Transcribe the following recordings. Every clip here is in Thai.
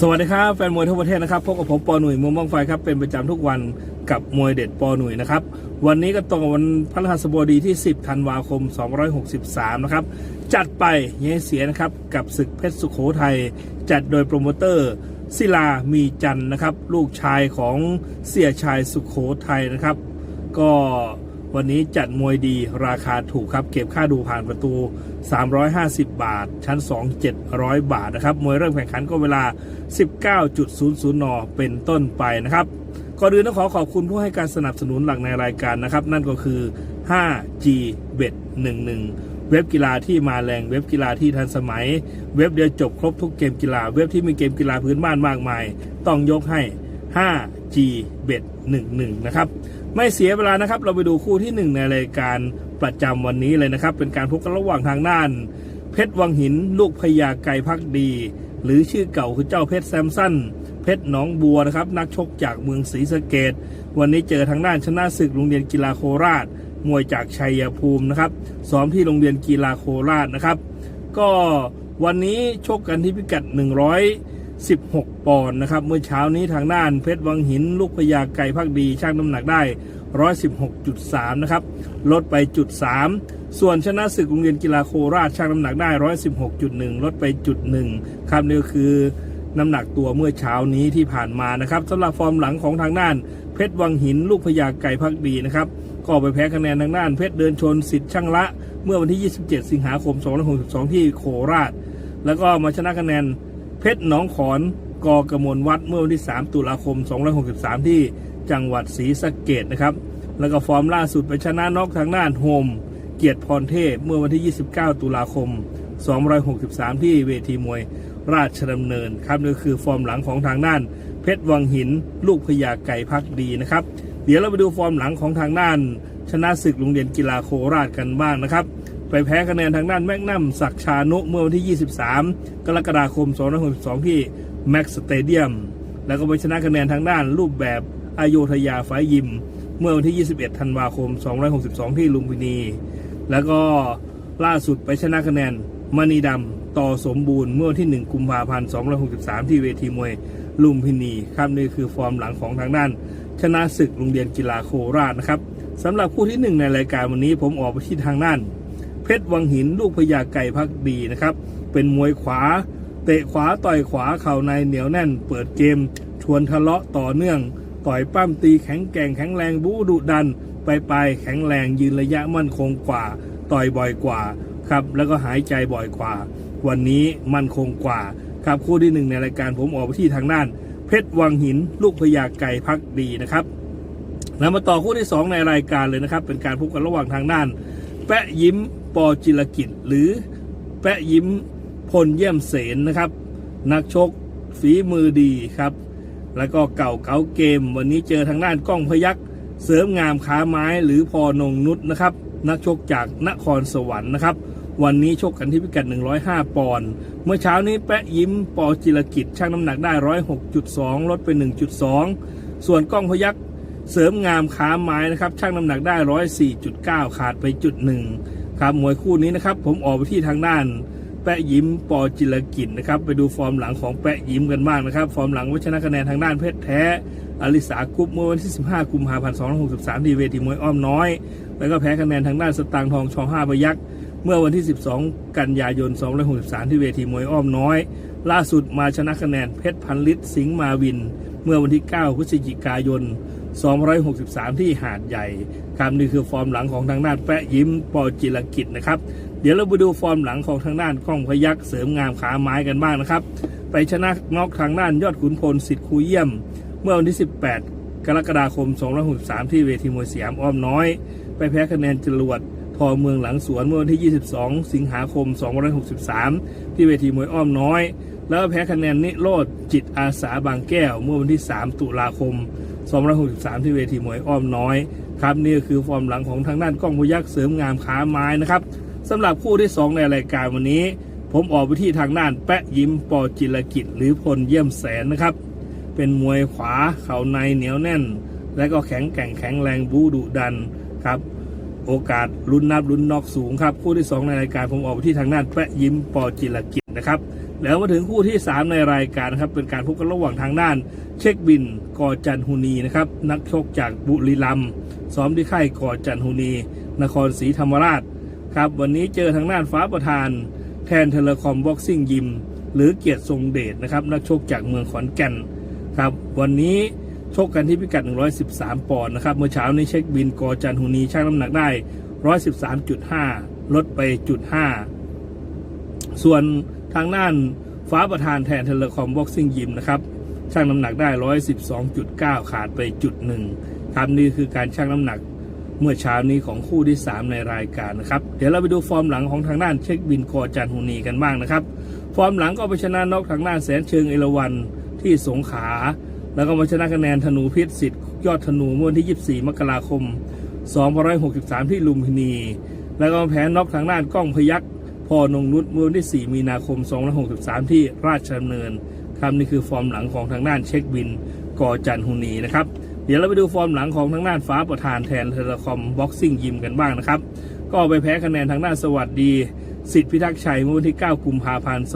สวัสดีครับ แฟนมวยทั่วประเทศนะครับพบกับผมปอหนุ่ยมุมบ้องไฟครับเป็นประจำทุกวันกับมวยเด็ดปอหนุ่ยนะครับวันนี้ก็ตรงกับวันพฤหัสบดีที่ 10 ธันวาคม 263 นะครับ จัดไปเยเสียนะครับ กับศึกเพชรสุขโขทัยจัดโดยโปรโมเตอร์ศิลามีจันนะครับ ลูกชายของเสียชายสุขโขทัยนะครับ ก็ วันนี้จัดมวยดีราคาถูกครับ เก็บค่าดูผ่านประตู 350 บาท ชั้น 2 700 บาทนะครับ มวยเริ่มแข่งขันก็เวลา 19.00 น เป็นต้นไปนะครับก่อนอื่นต้องขอขอบคุณผู้ให้การสนับสนุนหลักในรายการนะครับ นั่นก็คือ 5G Bet 11 เว็บกีฬาที่มาแรงเว็บกีฬาที่ทันสมัย เว็บเดียวจบครบทุกเกมกีฬา เว็บที่มีเกมกีฬาพื้นบ้านมากมาย ต้องยกให้ 5G Bet 11 นะครับ ไม่เสียเวลานะครับ เราไปดูคู่ที่ 1 ในรายการประจำวันนี้เลยนะครับ เป็นการพบกันระหว่างทางด้าน เพชรวังหิน ลูกพญาไก่พักดี หรือชื่อเก่าคือเจ้าเพชรแซมสันเพชรหนองบัวนะครับ นักชกจากเมืองศรีสะเกดวันนี้เจอทางด้านชนะศึกโรงเรียนกีฬาโคราช มวยจากชัยภูมินะครับซ้อมที่โรงเรียนกีฬาโคราชนะครับ ก็วันนี้ชกกันที่พิกัด 16 ปอนด์นะครับ เมื่อเช้านี้ทางด้านเพชรวังหิน ลูกพญาไก่พักดีช่างน้ำหนักได้ 116.3 นะครับ ลดไปจุด 3 ส่วนชนะศึกโรงเรียนกีฬาโคราชช่างน้ำหนักได้ 116.1 ลดไปจุด 1 ครับนี่คือน้ำหนักตัวเมื่อเช้านี้ที่ผ่านมานะครับสำหรับฟอร์มหลังของทางด้าน เพชรวังหิน ลูกพญาไก่พักดีนะครับก็ไปแพ้คะแนนทางด้านเพชรเดินชนสิทธิ์ช่างละ เมื่อวันที่ 27 สิงหาคม 2562 ที่โคราช แล้วก็มาชนะคะแนน เพชรหนองขอนกอกระมวลวัดเมื่อวันที่ 3 ตุลาคม2563 ที่จังหวัดศรีสะเกดนะครับ แล้วก็ฟอร์มล่าสุดไปชนะน็อกทางด้านโฮม เกียรติพรเทพเมื่อวันที่ 29 ตุลาคม2563 ที่เวทีมวยราชดำเนินครับนี่คือฟอร์มหลังของทางด้าน เพชรวังหิน ลูกพญาไก่พักดีนะครับ เดี๋ยวเราไปดูฟอร์มหลังของทางด้าน ชนะศึกโรงเรียนกีฬาโคราชกันบ้างนะครับ ไปแพ้คะแนนทางด้านแมกนัมศักชานุเมื่อวันที่ 23 กรกฎาคม 2562 ที่แม็กสเตเดียม แล้วก็ไปชนะคะแนนทางด้านรูปแบบอโยธยาไฟยิม เมื่อวันที่ 21 ธันวาคม2562 ที่ลุมพินี แล้วก็ล่าสุดไปชนะคะแนนมณีดำต่อสมบูรณ์เมื่อวันที่ 1 กุมภาพันธ์2563 ที่เวทีมวยลุมพินีครับนี่คือฟอร์มหลังของทางด้าน ชนะศึกโรงเรียนกีฬาโคราชนะครับสำหรับคู่ที่หนึ่งในรายการวันนี้ผมออกไปที่ทางด้าน ชรวังหิน ลูกพญาไก่พักดีนะครับ เป็นมวยขวา เตะขวาต่อยขวาเข่าในเหนียวแน่น เปิดเกม ชวนทะเลาะต่อเนื่อง ต่อยปั้มตีแข็งแกร่งแข็งแรงบู๊ดุดัน ไปไปแข็งแรงยืนระยะมั่นคงกว่า ต่อยบ่อยกว่าครับแล้วก็หายใจบ่อยกว่า วันนี้มั่นคงกว่าครับคู่ที่หนึ่งในรายการผมออกไปที่ทางด้าน เพชรวังหิน ลูกพญาไก่พักดีนะครับแล้วมาต่อคู่ที่ 2 ในรายการเลยนะครับ เป็นการพบกันระหว่างทางด้าน แปะยิ้ม ปอจิรกิจ หรือแปะยิ้มพลเยี่ยมเสนนะครับ นักชกฝีมือดีครับ แล้วก็เก่าเก่าเกม วันนี้เจอทางด้านก้องพยักเสริมงามขาไม้หรือพอนงนุษนะครับ นักชกจากนครสวรรค์นะครับ วันนี้ชกกันที่พิกัด 105 ปอนด์เมื่อเช้านี้แปะยิ้มปอจิรกิจช่างน้ำหนักได้ 106.2 ลดไป 1.2 ส่วนก้องพยักเสริมงามขาไม้นะครับช่างน้ำหนักได้ 104.9 ขาดไปจุดหนึ่ง ครับมวยคู่นี้นะครับ ผมออกไปที่ทางด้าน แปะยิ้มปอจิรกิจนะครับ ไปดูฟอร์มหลังของแปะยิ้มกันบ้างนะครับ ฟอร์มหลังวัชนะคะแนนทางด้านเพชรแท้อลิสากุ๊ปเมื่อวันที่ 15 กุมภาพันธ์ 2563 ที่เวทีมวยอ้อมน้อย แล้วก็แพ้คะแนนทางด้านสตางทองชอห้าพยักษ์เมื่อวันที่ 12 กันยายน 2563 ที่เวทีมวยอ้อมน้อย ล่าสุดมาชนะคะแนนเพชรพันลิตรสิงห์มาวิน เมื่อวันที่ 9 พฤศจิกายน 263 ที่หาดใหญ่ครับนี่คือฟอร์มหลังของทางด้านแปะยิ้มปอจิรกิจนะครับ เดี๋ยวเราไปดูฟอร์มหลังของทางด้านกล้องพยักเสริมงามขาไม้กันบ้างนะครับ ไปชนะน็อกทางด้านยอดขุนพลสิทธิ์คูเยี่ยม เมื่อวันที่ 18 กรกฎาคม 263 ที่เวทีมวยสยามอ้อมน้อย ไปแพ้คะแนนจรวดทอเมืองหลังสวนเมื่อวันที่ 22 สิงหาคม 263 ที่เวทีมวยอ้อมน้อย แล้วแพ้คะแนนนิโรธจิตอาสาบางแก้วเมื่อวันที่ 3 ตุลาคม 263 ที่เวทีมวยอ้อมน้อยครับนี่ก็คือฟอร์มหลังของทางด้านกล้องพยักเสริมงามขาไม้นะครับสำหรับคู่ที่ 2 ในรายการวันนี้ ผมออกไปที่ทางด้านแปะยิ้มปอจิรกิจหรือพลเยี่ยมแสนนะครับ เป็นมวยขวาเข่าในเหนียวแน่น และก็แข็งแกร่งแข็งแรงบูดุดันครับโอกาสลุ้นนับลุ้นนอกสูงครับ คู่ที่ 2 ในรายการผมออกไปที่ทางด้านแปะยิ้มปอจิรกิจนะครับ แล้วมาถึงคู่ที่ 3 ในรายการนะครับ เป็นการพบกันระหว่างทางด้าน เช็คบินกอจันฮูนีนะครับ นักชกจากบุรีรัมย์ซ้อมที่ค่ายกอจันฮูนี นครศรีธรรมราชครับ วันนี้เจอทางด้านฟ้าประธาน แทนเทเลคอมบ็อกซิ่งยิม หรือเกียรติทรงเดชนะครับ นักชกจากเมืองขอนแก่นครับ วันนี้ชกกันที่พิกัด 113 ปอนด์นะครับ เมื่อเช้านี้เช็คบินกอจันฮูนีชั่งน้ำหนักได้ 113.5 ลดไปจุด5ส่วน ทางด้านฟ้าประธานแทนเทเลคอมบ็อกซิ่งยิมนะครับชั่งน้ำหนักได้ 112.9 ขาดไปจุดหนึ่งครับนี่คือการชั่งน้ำหนักเมื่อเช้านี้ของคู่ที่ 3 ในรายการนะครับ เดี๋ยวเราไปดูฟอร์มหลังของทางด้านเช็คบินกอจันฮูนีกันบ้างนะครับ ฟอร์มหลังก็ไปชนะนอกทางด้านแสนเชิงเอราวันที่สงขา แล้วก็มาชนะคะแนนธนูพิษสิทธิ์ยอดธนูเมื่อวันที่ 24 มกราคม 2563 ที่ลุมพินี แล้วก็มาแพ้นอกทางด้านกล้องพยักพอ นงนุชเมื่อวันที่ 4 มีนาคม 2563 ที่ราชดำเนินครับนี่คือฟอร์มหลังของทางด้านเช็คบินกอจันฮูนีนะครับเดี๋ยวเราไปดูฟอร์มหลังของทางด้านฟ้าประธานแทนเทเลคอมบ็อกซิ่งยิมกันบ้างนะครับ ก็ไปแพ้คะแนนทางด้านสวัสดี สิทธิพิทักษ์ชัยเมื่อวันที่ 9 กุมภาพันธ์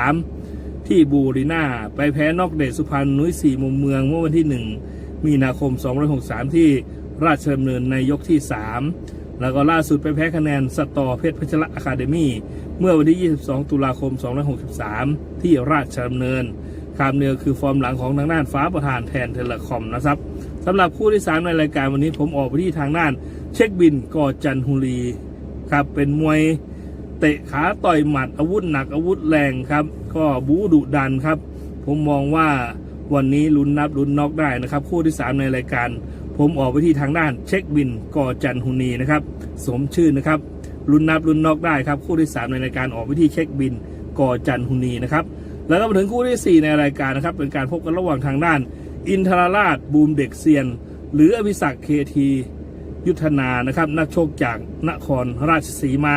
2563 ที่บูริน่าไปแพ้นอกเดชสุพรรณนุ้ยสี่มุมเมืองเมื่อวันที่ 1 มีนาคม 2563 ที่ราชดำเนินในยกที่ 3 แล้วก็ล่าสุดไปแพ้คะแนนสตอเพชรพัชระอะคาเดมี่เมื่อวันที่ 22 ตุลาคม 2563 ที่ราชดำเนินคามเนือคือฟอร์มหลังของทางด้านฟ้าประธานแทนเทเลคอมนะครับสำหรับคู่ที่ 3 ในรายการวันนี้ผมออกไปที่ทางด้าน เช็คบินกอจันฮูรีครับเป็นมวยเตะขาต่อยหมัดอาวุธหนักอาวุธแรงครับ ก็บูดุดันครับ ผมมองว่าวันนี้ลุ้นนับลุ้นน็อกได้นะครับ คู่ที่ 3 ในรายการ ผมออกไปที่ทางด้านเช็คบินกอจันฮุนีนะครับ สมชื่อนะครับลุ้นนับลุ้นนอกได้ครับคู่ที่3ในรายการออกไปที่เช็คบินกอจันฮุนีนะครับแล้วก็มาถึงคู่ที่ 4 ในรายการนะครับ เป็นการพบกันระหว่างทางด้าน อินทราราชบูมเด็กเซียน หรืออภิศักเคทียุทธนานะครับนักโชคจากนครราชสีมา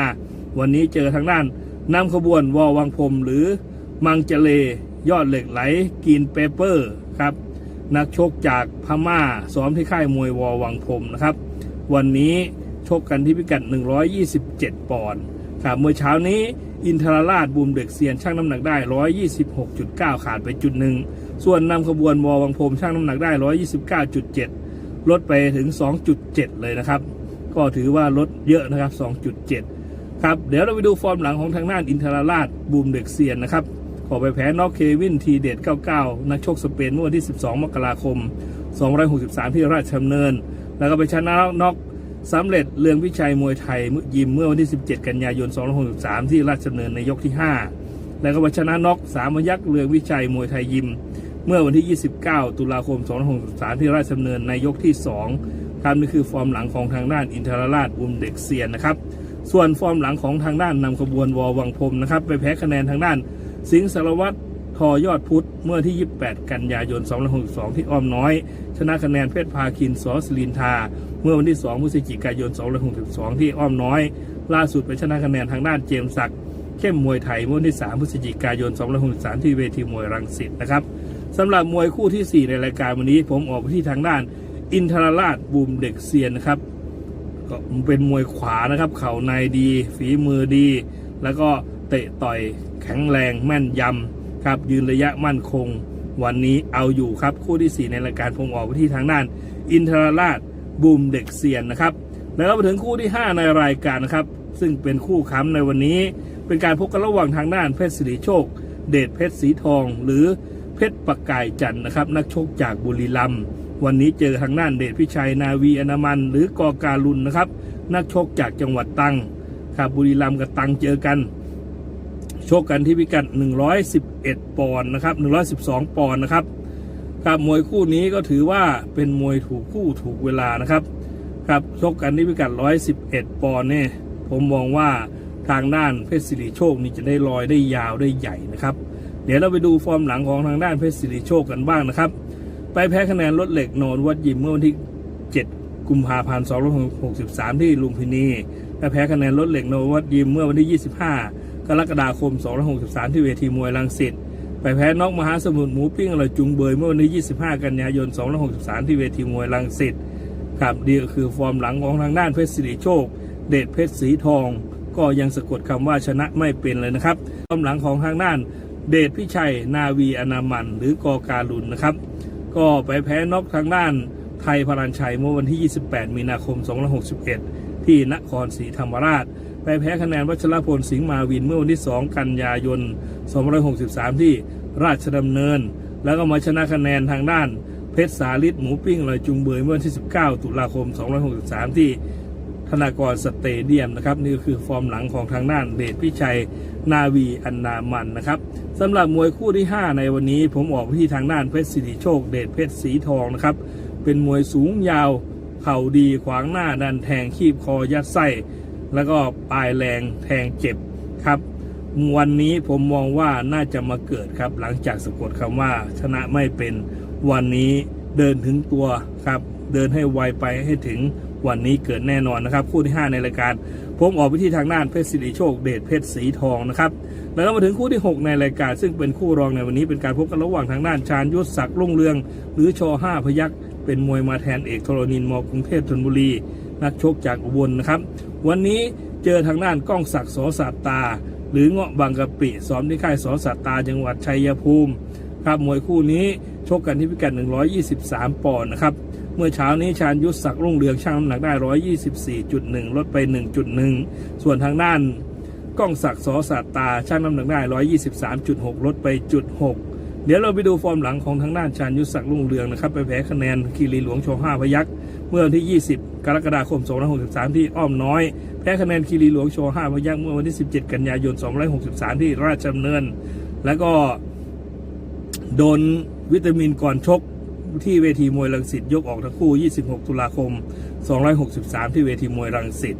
วันนี้เจอทางด้านนำขบวนวอวังพรมหรือมังเจเลยอดเหล็กไหลกินเปเปอร์ครับ นักชกจากพม่าซ้อมที่ค่ายมวยวอวังพรมนะครับ วันนี้ชกกันที่พิกัด 127 ปอนด์ครับเมื่อเช้านี้อินทราราชบูมเด็กเซียนชั่งน้ำหนักได้ 126.9 ขาดไปจุดหนึ่ง ส่วนนำขบวนวอวังพรมชั่งน้ำหนักได้ 129.7 ลดไปถึง 2.7 เลยนะครับ ก็ถือว่าลดเยอะนะครับ 2.7 ครับ เดี๋ยวเราไปดูฟอร์มหลังของทางด้านอินทราราชบูมเด็กเซียนนะครับ ขอกไปแพ้นอกเควินทีเด็ด 99 นักชกสเปนเมื่อวันที่ 12 มกราคม 263 ที่ราชดำเนิน แล้วก็ไปชนะน็อกสำเร็จเรืองวิชัยมวยไทยยิมเมื่อวันที่ 17 กันยายน2563 ที่ราชดำเนินในยกที่ 5 แล้วก็ไปชนะน็อกสามยักษ์เรืองวิชัยมวยไทยยิม เมื่อวันที่ 29 ตุลาคม2563 ที่ราชดำเนินในยกที่ 2ครับนี่คือฟอร์มหลังของทางด้านอินทรราชบุมเด็กเซียนนะครับ ส่วนฟอร์มหลังของทางด้านนำขบวนวอวังพรมนะครับไปแพ้คะแนนทางด้าน สิงห์สารวัตรทอยอดพุทธเมื่อที่ 28 กันยายน 2562 ที่อ้อมน้อย ชนะคะแนนเพชรพาคินสอสลินทา เมื่อวันที่ 2 พฤศจิกายน 2562 ที่อ้อมน้อย ล่าสุดไปชนะคะแนนทางด้านเจมส์ศักดิ์เข้มมวยไทยเมื่อวันที่ 3 พฤศจิกายน 2563 ที่เวทีมวยรังสิตนะครับสำหรับมวยคู่ทีสี่ 4 ในรายการวันนี้ ผมออกไปที่ทางด้าน อินทรราชบูมเด็กเซียนนะครับก็เป็นมวยขวานะครับ เข่าในดี ฝีมือดี แล้วก็ เตะต่อยแข็งแรงแม่นยำครับยืนระยะมั่นคง วันนี้เอาอยู่ครับคู่ที่ 4 ในรายการผมออกไปที่ทางด้าน อินทรราชบูมเด็กเซียนนะครับแล้วก็มาถึงคู่ที่ 5 ในรายการนะครับ ซึ่งเป็นคู่ค้ำในวันนี้ เป็นการพบกันระหว่างทางด้านเพชรสิริโชค เดชเพชรสีทอง หรือเพชรประกายจันนะครับ นักชกจากบุรีรัมย์วันนี้เจอทางด้านเดชพิชัยนาวีอนามัน หรือกอการุณนะครับ นักชกจากจังหวัดตังครับบุรีรัมย์กับตังเจอกัน ชกกันที่พิกัด 111 ปอนด์นะครับ 112 ปอนด์นะครับครับมวยคู่นี้ก็ถือว่าเป็นมวยถูกคู่ถูกเวลานะครับครับชกกันที่พิกัด 111 ปอนด์เนี่ยผมมองว่าทางด้านเพชรสิริโชคนี่จะได้ลอยได้ยาวได้ใหญ่นะครับ เดี๋ยวเราไปดูฟอร์มหลังของทางด้านเพชรสิริโชคกันบ้างนะครับ ไปแพ้คะแนนลดเหล็กโนนวัดยิมเมื่อวันที่ 7 กุมภาพันธ์2563 ที่ลุมพินีและแพ้คะแนนลดเหล็กโนนวัดยิมเมื่อวันที่ 25 กรกฎาคม2563 ที่เวทีมวยรังสิตไปแพ้นอกมหาสมุทรหมูปิ้งอร่อยจุงเบยเมื่อวันที่ 25 กันยายน2563 ที่เวทีมวยรังสิตครับนี่ก็คือฟอร์มหลังของทางด้านเพชรสิริโชค เดชเพชรสีทอง ก็ยังสะกดคำว่าชนะไม่เป็นเลยนะครับฟอร์มหลังของทางด้าน เดชพิชัย นาวีอนามัน หรือกอการุณนะครับ ก็ไปแพ้น็อกทางด้านไทยพลันชัยเมื่อวันที่ 28 มีนาคม2561 ที่นครศรีธรรมราช ไปแพ้คะแนนวัชรพลสิงห์มาวินเมื่อวันที่ 2 กันยายน 2563 ที่ราชดำเนิน แล้วก็มาชนะคะแนนทางด้านเพชรสาลิดหมูปิ้งลอยจุงเบยเมื่อวันที่ 19 ตุลาคม 2563 ที่ธนากรสเตเดียมนะครับนี่ก็คือฟอร์มหลังของทางด้านเดชพิชัยนาวีอันนามันนะครับสำหรับมวยคู่ที่ 5 ในวันนี้ผมออกที่ทางด้านเพชรสิริโชคเดชเพชรสีทองนะครับเป็นมวยสูงยาวเข่าดีขวางหน้าดันแทงคีบคอยัดไส้ แล้วก็ปลายแรงแทงเจ็บครับ วันนี้ผมมองว่าน่าจะมาเกิดครับ หลังจากสะกดคำว่า ชนะไม่เป็นวันนี้เดินถึงตัวครับ เดินให้ไวไปให้ถึงวันนี้เกิดแน่นอนนะครับ คู่ที่ 5 ในรายการผมออกไปที่ทางด้านเพชรสิริโชคเดชเพชรสีทองนะครับแล้วก็มาถึงคู่ที่ 6 ในรายการ ซึ่งเป็นคู่รองในวันนี้เป็นการพบกันระหว่างทางด้านชาญยุทธศักดิ์รุ่งเรือง หรือชอ5พยักเป็นมวยมาแทนเอกธรณินมกรุงเทพธนบุรี นักชกจากอุบลนะครับ วันนี้เจอทางด้านก้องศักดิ์สอสัตตา หรือเงาะบางกะปิซ้อมที่ค่ายสอสัตตาจังหวัดชัยภูมิครับมวยคู่นี้ชกกันที่พิกัด 123 ปอนด์นะครับ เมื่อเช้านี้ชาญยุทธศักดิ์รุ่งเรืองช่างน้ำหนักได้ 124.1 ลดไป 1.1 ส่วนทางด้านก้องศักดิ์สอสัตตาช่างน้ำหนักได้ 123.6 ลดไปจุด6เดี๋ยวเราไปดูฟอร์มหลังของทางด้านชาญยุทธศักดิ์รุ่งเรืองนะครับ ไปแพ้คะแนนคีรีหลวงโชว์5พยักษ์ เมื่อวันที่ 20 กรกฎาคม 2563 ที่อ้อมน้อย แพ้คะแนนคีรีหลวงโชว์5พยักษ์เมื่อวันที่ 17 กันยายน 2563 ที่ราชดำเนิน แล้วก็โดนวิตามินก่อนชกที่เวทีมวยรังสิตยกออกทั้งคู่ 26 ตุลาคม 263 ที่เวทีมวยรังสิต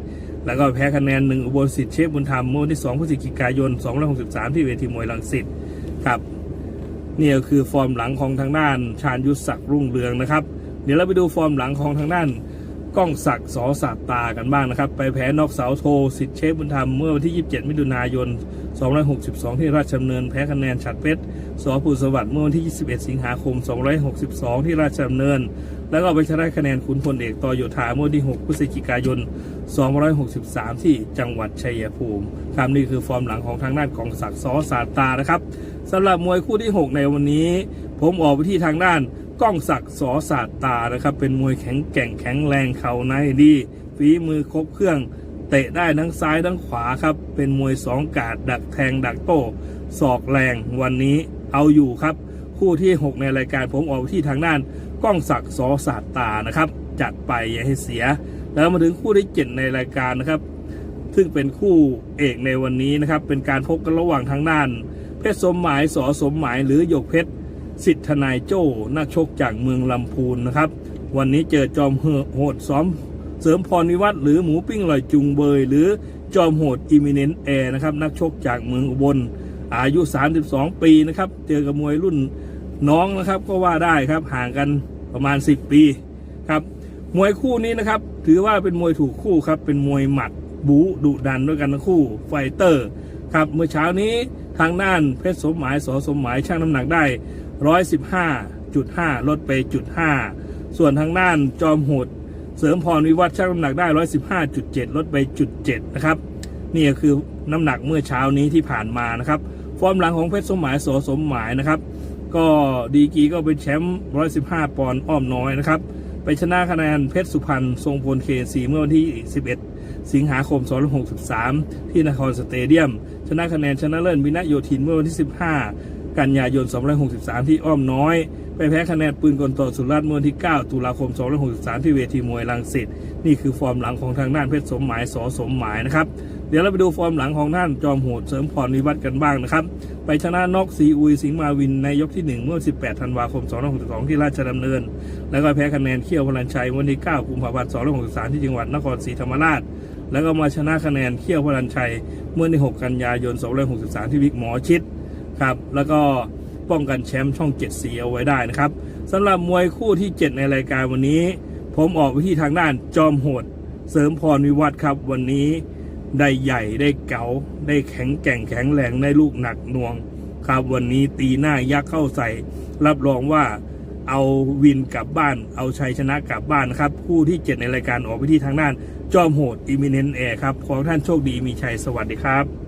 แล้วก็แพ้คะแนนหนึ่งอุบลสิทธิ์เชฟบุญธรรมเมื่อวันที่ 2 พฤศจิกายน 263 ที่เวทีมวยรังสิตครับนี่ก็คือฟอร์มหลังของทางด้านชาญยุทธศักดิ์รุ่งเรืองนะครับ เดี๋ยวเราไปดูฟอร์มหลังของทางด้านก้องศักดิ์สอสัตตากันบ้างนะครับ ไปแพ้นอกเสาโทสิทธิ์เชฟบุญธรรมเมื่อวันที่ 27 มิถุนายน 262 ที่ราชดำเนินแพ้คะแนนฉัดเพชรสอภูสวัสดิ์เมื่อวันที่ 21 สิงหาคม 262 ที่ราชดำเนิน แล้วก็ไปชนะคะแนนขุนพลเอกต่อโยธาเมื่อวันที่ 6 พฤศจิกายน 263 ที่จังหวัดชัยภูมิครับนี่คือฟอร์มหลังของทางด้านของศักดิ์สอสาตานะครับสำหรับมวยคู่ที่ 6 ในวันนี้ ผมออกไปที่ทางด้าน ก้องศักดิ์สอสาตานะครับ เป็นมวยแข็งแกร่งแข็งแรงเข่าในดีฝีมือครบเครื่อง เตะได้ทั้งซ้ายทั้งขวาครับ เป็นมวยสองกาดดักแทงดักโต้ศอกแรงวันนี้เอาอยู่ครับ คู่ที่ 6 ในรายการผมออกไปที่ทางด้าน ก้องศักดิ์สอสาตานะครับ จัดไปอย่าให้เสีย แล้วมาถึงคู่ที่7ในรายการนะครับ ซึ่งเป็นคู่เอกในวันนี้นะครับ เป็นการพบกันระหว่างทางด้าน เพชรสมหมายสอสมหมายหรือหยกเพชร สิทธนายโจ้นักชกจากเมืองลำพูนนะครับ วันนี้เจอจอมโหดซ้อม เสริมพรวิวัฒหรือหมูปิ้งลอยจุงเบย หรือจอมโหดอิมิเนนแอร์นะครับนักชกจากเมืองอุบลอายุ 32 ปีนะครับ เจอกับมวยรุ่นน้องนะครับก็ว่าได้ครับห่างกันประมาณ 10 ปีครับมวยคู่นี้นะครับ ถือว่าเป็นมวยถูกคู่ครับเป็นมวยหมัดบูดุดันด้วยกันทั้งคู่ไฟเตอร์ครับเมื่อเช้านี้ทางด้านเพชรสมหมายสอสมหมายช่างน้ำหนักได้ 115.5 ลดไปจุด5ส่วนทางด้านจอมโหดเสริมพรวิวัฒน์ช่างน้ำหนักได้ 115.7 ลดไปจุด7นะครับ นี่ก็คือน้ำหนักเมื่อเช้านี้ที่ผ่านมานะครับ ฟอร์มหลังของเพชรสมหมายสสมหมายนะครับ ก็ดีกีก็เป็นแชมป์115 ปอนด์อ้อมน้อยนะครับ ไปชนะคะแนนเพชรสุพรรณทรงพลเคสีเมื่อวันที่ 11 สิงหาคม 2563 ที่นครสเตเดียม ชนะคะแนนชนะเลิศวินะโยธินเมื่อวันที่ 15 กันยายน2563 ที่อ้อมน้อย ไปแพ้คะแนนปืนกลต่อสุรัตน์เมื่อที่ 9 ตุลาคม2563 ที่เวทีมวยรังสิตนี่คือฟอร์มหลังของทางด้านเพชรสมหมายสอสมหมายนะครับ เดี๋ยวเราไปดูฟอร์มหลังของท่านจอมโหดเสริมพรวิวัฒน์กันบ้างนะครับ ไปชนะนกซีอุยสิงห์มาวินในยกที่ 1 เมื่อ 18 ธันวาคม2562 ที่ราชดำเนิน แล้วก็แพ้คะแนนเขี้ยวพลันชัยวันที่ 9 กุมภาพันธ์2563 ที่จังหวัดนครศรีธรรมราชแล้วก็มาชนะคะแนนเขี้ยวพลันชัยเมื่อใน 6 กันยายน2563 ที่วิกหมอชิด ครับแล้วก็ป้องกันแชมป์ช่อง 7 สีเอาไว้ได้นะครับสำหรับมวยคู่ที่ 7 ในรายการวันนี้ ผมออกไปที่ทางด้านจอมโหด เสริมพรวิวัฒครับ วันนี้ได้ใหญ่ได้เก๋าได้แข็งแกร่งแข็งแรงได้ลูกหนักหน่วงครับวันนี้ตีหน้ายักษ์เข้าใส่ รับรองว่าเอาวินกลับบ้าน เอาชัยชนะกลับบ้านนะครับ คู่ที่ 7 ในรายการออกไปที่ทางด้าน จอมโหดอิมิเนนแอร์ครับ ขอท่านโชคดีมีชัยสวัสดีครับ